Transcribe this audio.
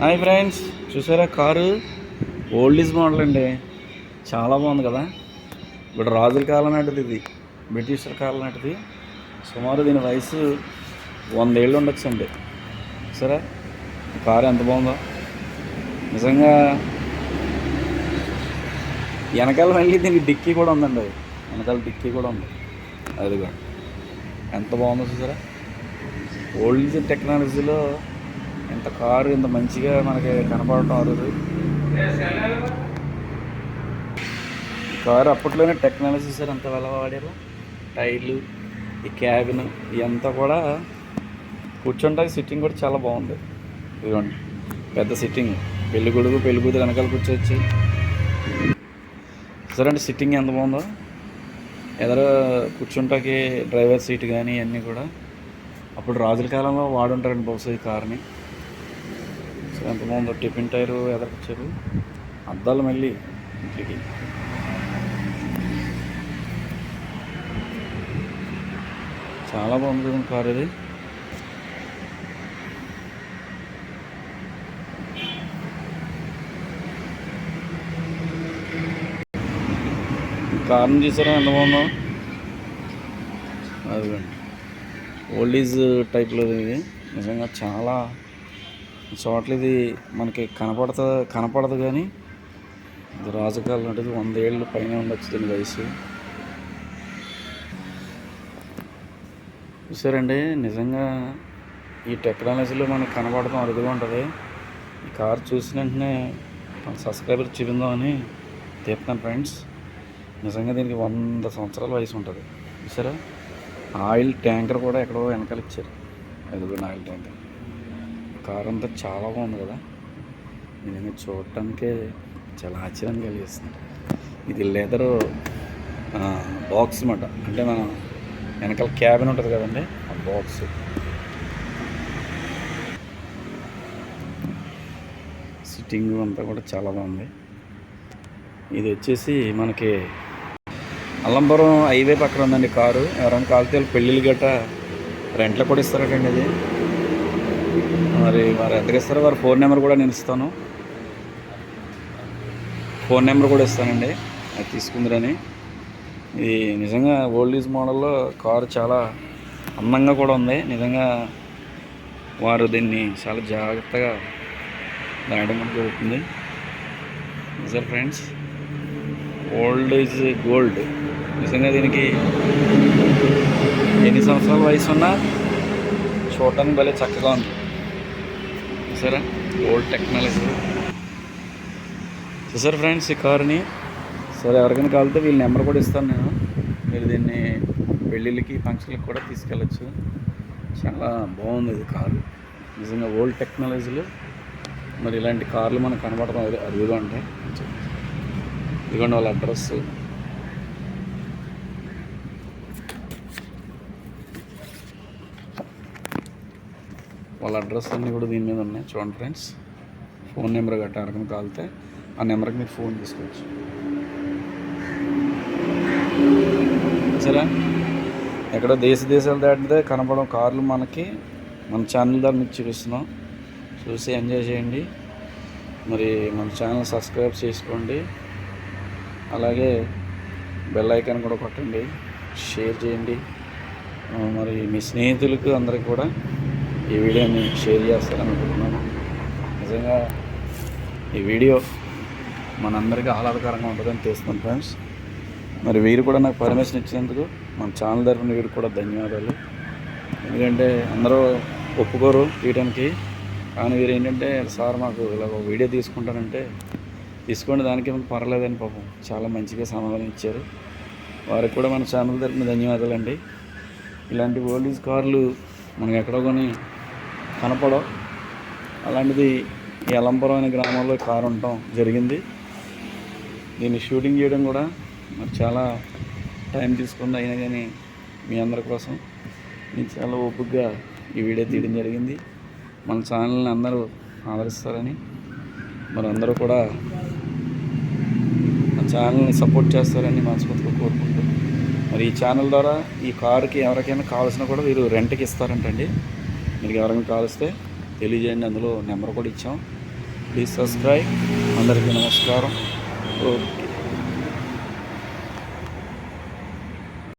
Hi friends చూసారా car? Old is model అండి. చాలా బాగుంది కదా? ఇప్పుడు రాజుల కాలం నాటిది ఇది బ్రిటిషర్ కాలం నాటిది. సుమారు దీని వయసు వందేళ్ళు ఉండొచ్చు అండి. సరే కారు ఎంత బాగుందో. నిజంగా వెనకాల మళ్ళీ దీనికి డిక్కీ కూడా ఉందండి అది. వెనకాల డిక్కీ కూడా ఉంది. అదిగో ఎంత బాగుందో చూసారా? ఓల్డ్ టెక్నాలజీలో ఇంత కారు ఇంత మంచిగా మనకి కనపడటం అరుదు కారు అప్పట్లోనే టెక్నాలజీ సార్ అంత ఎలా వాడారు. టైర్లు ఈ క్యాబిన్ ఇదంతా కూడా కూర్చోడానికి సిట్టింగ్ కూడా చాలా బాగుంది. ఇదిగోండి పెద్ద సిట్టింగ్. పెళ్ళి కొడుకు పెళ్ళి కూతురు వెనకాల కూర్చోవచ్చు. సరే అండి సిట్టింగ్ ఎంత బాగుందో? ఎదర కూర్చుంటాకి డ్రైవర్ సీట్ కానీ ఇవన్నీ కూడా. అప్పుడు రాజుల కాలంలో వాడుంటారండి బహుశా ఈ కార్ని. ఎంత బాగుందో టిఫిన్ టైరు ఎదరకొచ్చారు. అద్దాలు మళ్ళీ ఇంటికి చాలా బాగుంది కదండి కార్ ఇది. కారణం చూసారా? ఎంత బాగుందో? అదిగండి. ఓల్డ్ ఈజ్ టైప్లో ఇది. నిజంగా చాలా చోట్ల ఇది మనకి కనపడతా కనపడదు కానీ ఇది రాజకాలం అంటే వంద ఏళ్ళు పైన ఉండొచ్చు దీని వయసు. చూసారండి నిజంగా ఈ టెక్నాలజీలో మనకు కనబడటం అరుదుగా ఉంటుంది. ఈ కార్ చూసిన వెంటనే మన సబ్స్క్రైబర్ చూపిందామని తీస్తున్నాను ఫ్రెండ్స్. నిజంగా దీనికి వంద సంవత్సరాల వయసు ఉంటుంది. చూసారా? ఆయిల్ ట్యాంకర్ కూడా ఎక్కడో వెనకాల ఇచ్చారు. ఎదుగున్న ఆయిల్ ట్యాంకర్. కార్ అంతా చాలా బాగుంది కదా. నిజంగా చూడటానికే చాలా ఆశ్చర్యం కలిగిస్తుంది. ఇది లెదర్ బాక్స్ అన్నమాట. అంటే మన వెనకాల క్యాబిన్ ఉంటుంది కదండి ఆ బాక్స్ సిట్టింగ్ అంతా కూడా చాలా బాగుంది. ఇది వచ్చేసి మనకి అల్లంపురం హైవే పక్కన ఉందండి కారు. ఎవరైనా కాలితే వాళ్ళు పెళ్ళిళ్ళు గట్ట రెంట్లో కూడా ఇస్తారటండి ఇది మరి వారు ఎంతకు ఇస్తారో. వారి ఫోన్ నెంబర్ కూడా నేను ఇస్తాను. ఫోన్ నెంబర్ కూడా ఇస్తానండి. అది తీసుకుందిరని. ఇది నిజంగా ఓల్డ్ ఈజ్ మోడల్లో కారు చాలా అందంగా కూడా ఉంది. నిజంగా వారు దీన్ని చాలా జాగ్రత్తగా రాయడం జరుగుతుంది. Sir friends old is gold. నిజంగా దీనికి ఎన్ని సంవత్సరాల వయసు ఉన్నా చూడటానికి భలే చక్కగా ఉంది. చూసారా ఓల్డ్ టెక్నాలజీ చూసారు ఫ్రెండ్స్ ఈ కారుని సరే ఎవరికైనా కావాలితే వీళ్ళ నెంబర్ కూడా ఇస్తాను నేను. మీరు దీన్ని పెళ్ళిళ్ళకి ఫంక్షన్లకి కూడా తీసుకెళ్ళచ్చు. చాలా బాగుంది ఇది కారు. నిజంగా ఓల్డ్ టెక్నాలజీలో మరి ఇలాంటి కార్లు మనకు కనబడతాం అది ఉంటాయి ఇదిగోండి వాళ్ళ అడ్రస్సు. వాళ్ళ అడ్రస్ అన్నీ కూడా దీని మీద ఉన్నాయి. చూడండి ఫ్రెండ్స్. ఫోన్ నెంబర్ గట్టా అడగని కాలితే ఆ నెంబర్కి మీరు ఫోన్ తీసుకోవచ్చు. సరే ఎక్కడో దేశ దేశాలు దాటితే కనపడం కార్లు మనకి మన ఛానల్ ద్వారా మీకు చూపిస్తున్నాం. చూసి ఎంజాయ్ చేయండి. మరి మన ఛానల్ సబ్స్క్రైబ్ చేసుకోండి. అలాగే బెల్ ఐకాన్ కూడా కొట్టండి. షేర్ చేయండి. మరి మీ స్నేహితులకు అందరికి కూడా ఈ వీడియోని షేర్ చేస్తారని అనుకుంటున్నాను నిజంగా ఈ వీడియో మనందరికీ ఆహ్లాదకరంగా ఉంటుందని తెలుస్తున్నాను ఫ్రెండ్స్. మరి వీరు కూడా నాకు పర్మిషన్ ఇచ్చినందుకు మన ఛానల్ తరఫున వీరు కూడా ధన్యవాదాలు. ఎందుకంటే అందరూ ఒప్పుకోరు తీయడానికి కానీ వీరు ఏంటంటే సార్ మాకు ఇలా ఒక వీడియో తీసుకుంటానంటే తీసుకోండి దానికి ఏమైనా పర్లేదని పాపం చాలా మంచిగా సమాధానం ఇచ్చారు. వారికి కూడా మన ఛానల్ తరఫున ధన్యవాదాలు అండి ఇలాంటి ఓల్డీస్ కార్లు మనం ఎక్కడో కొని కనపడవు. అలాంటిది ఈ అలంపురం అనే గ్రామంలో కారు ఉండటం జరిగింది. దీన్ని షూటింగ్ చేయడం కూడా మరి చాలా టైం తీసుకుంది అయినా కానీ మీ అందరి కోసం నేను చాలా ఓపికగా ఈ వీడియో తీయడం జరిగింది. మన ఛానల్ని అందరూ ఆదరిస్తారని మరి అందరూ కూడా మన ఛానల్ని సపోర్ట్ చేస్తారని మనస్ఫూర్తిగా కోరుకుంటూ మరి ఈ ఛానల్ ద్వారా ఈ కారుకి ఎవరికైనా కావాల్సిన కూడా వీరు రెంట్కి ఇస్తారంటండి. మీకు ఎవరైనా కావలిస్తే తెలియజేయండి. అందులో నెంబర్ కూడా ఇచ్చాం. ప్లీజ్ సబ్స్క్రైబ్ అందరికీ నమస్కారం. ఓకే.